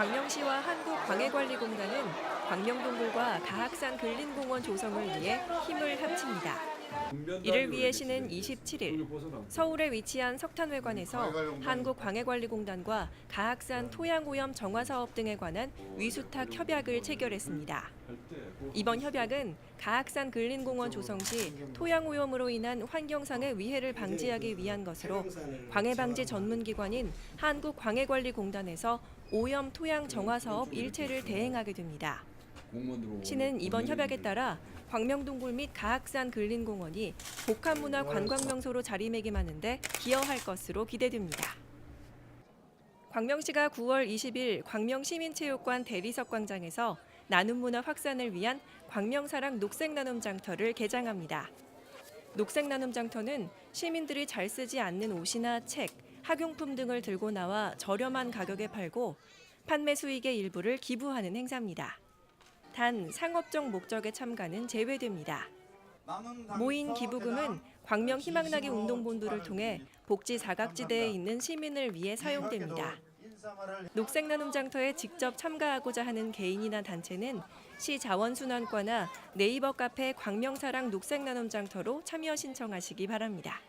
광명시와 한국광해관리공단은 광명동굴과 가학산 근린공원 조성을 위해 힘을 합칩니다. 이를 위해 시는 27일 서울에 위치한 석탄회관에서 한국광해관리공단과 가학산 토양오염 정화 사업 등에 관한 위수탁 협약을 체결했습니다. 이번 협약은 가학산 근린공원 조성 시 토양오염으로 인한 환경상의 위해를 방지하기 위한 것으로 광해방지 전문기관인 한국광해관리공단에서 오염 토양 정화 사업 일체를 대행하게 됩니다. 시는 이번 협약에 따라 광명동굴 및 가학산 근린공원이 복합문화 관광명소로 자리매김하는데 기여할 것으로 기대됩니다. 광명시가 9월 20일 광명시민체육관 대리석 광장에서 나눔 문화 확산을 위한 광명사랑 녹색 나눔 장터를 개장합니다. 녹색 나눔 장터는 시민들이 잘 쓰지 않는 옷이나 책, 학용품 등을 들고 나와 저렴한 가격에 팔고 판매 수익의 일부를 기부하는 행사입니다. 단 상업적 목적의 참가는 제외됩니다. 모인 기부금은 광명 희망나기 운동본부를 통해 복지 사각지대에 있는 시민을 위해 사용됩니다. 녹색 나눔 장터에 직접 참가하고자 하는 개인이나 단체는 시 자원순환과나 네이버 카페 광명사랑 녹색 나눔 장터로 참여 신청하시기 바랍니다.